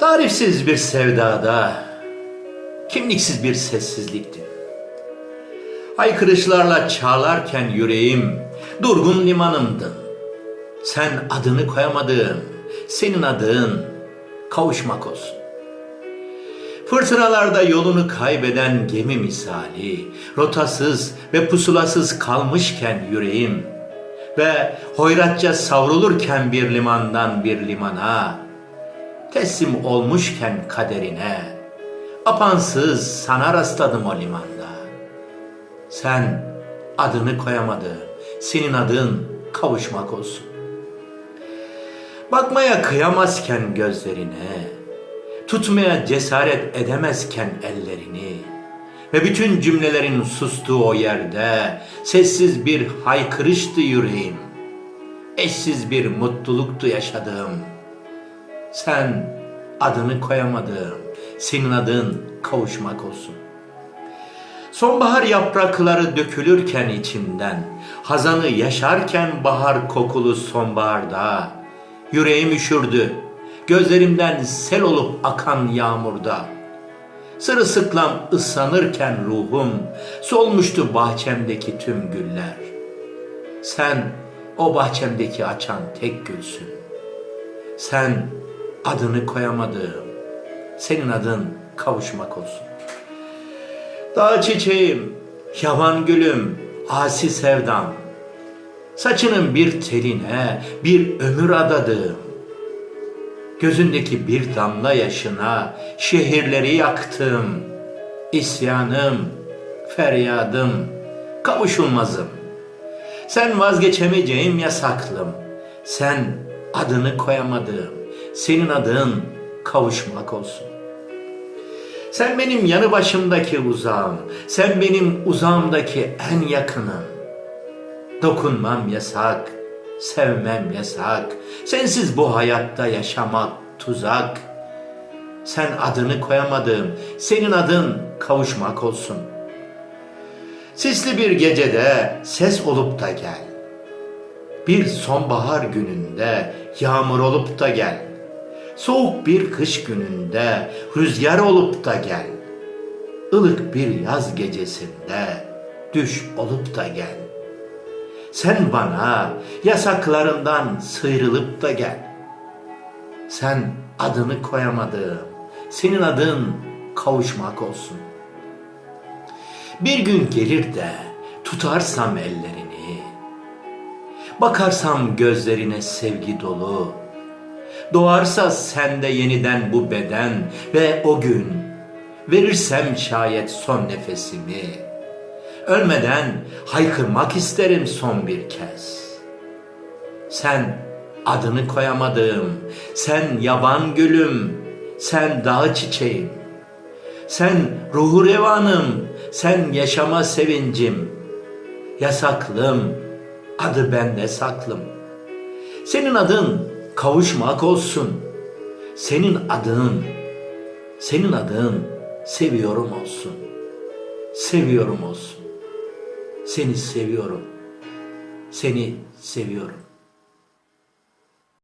Tarifsiz bir sevdada, kimliksiz bir sessizlikti. Haykırışlarla çağlarken yüreğim, durgun limanımdın. Sen adını koyamadığım, senin adın kavuşmak olsun. Fırtınalarda yolunu kaybeden gemi misali, rotasız ve pusulasız kalmışken yüreğim ve hoyratça savrulurken bir limandan bir limana, teslim olmuşken kaderine, apansız sana rastladım o limanda. Sen adını koyamadın, senin adın kavuşmak olsun. Bakmaya kıyamazken gözlerine, tutmaya cesaret edemezken ellerini ve bütün cümlelerin sustuğu o yerde sessiz bir haykırıştı yüreğim. Eşsiz bir mutluluktu yaşadığım. Sen adını koyamadığım, senin adın kavuşmak olsun. Sonbahar yaprakları dökülürken içimden, hazanı yaşarken bahar kokulu sonbaharda, yüreğim üşürdü, gözlerimden sel olup akan yağmurda. Sırılsıklam ıslanırken ruhum, solmuştu bahçemdeki tüm güller. Sen o bahçemdeki açan tek gülsün. Sen adını koyamadığım, senin adın kavuşmak olsun. Dağ çiçeğim, yaban gülüm, asi sevdam. Saçının bir teline bir ömür adadığım. Gözündeki bir damla yaşına şehirleri yaktım. İsyanım, feryadım, kavuşulmazım. Sen vazgeçemeyeceğim yasaklım. Sen adını koyamadığım, senin adın kavuşmak olsun. Sen benim yanı başımdaki uzağım, sen benim uzağımdaki en yakınım. Dokunmam yasak, sevmem yasak, sensiz bu hayatta yaşamak tuzak. Sen adını koyamadığım, senin adın kavuşmak olsun. Sisli bir gecede ses olup da gel. Bir sonbahar gününde yağmur olup da gel. Soğuk bir kış gününde rüzgar olup da gel. Ilık bir yaz gecesinde düş olup da gel. Sen bana yasaklarından sıyrılıp da gel. Sen adını koyamadığım, senin adın kavuşmak olsun. Bir gün gelir de tutarsam ellerini, bakarsam gözlerine sevgi dolu, Doğarsa sende yeniden bu beden ve o gün verirsem şayet son nefesimi. Ölmeden haykırmak isterim son bir kez. Sen adını koyamadığım, sen yaban gülüm, sen dağ çiçeğim. Sen ruhu revanım, sen yaşama sevincim. Yasaklım, adı bende saklım. Senin adın kavuşmak olsun. Senin adın, senin adın seviyorum olsun. Seviyorum olsun. Seni seviyorum. Seni seviyorum.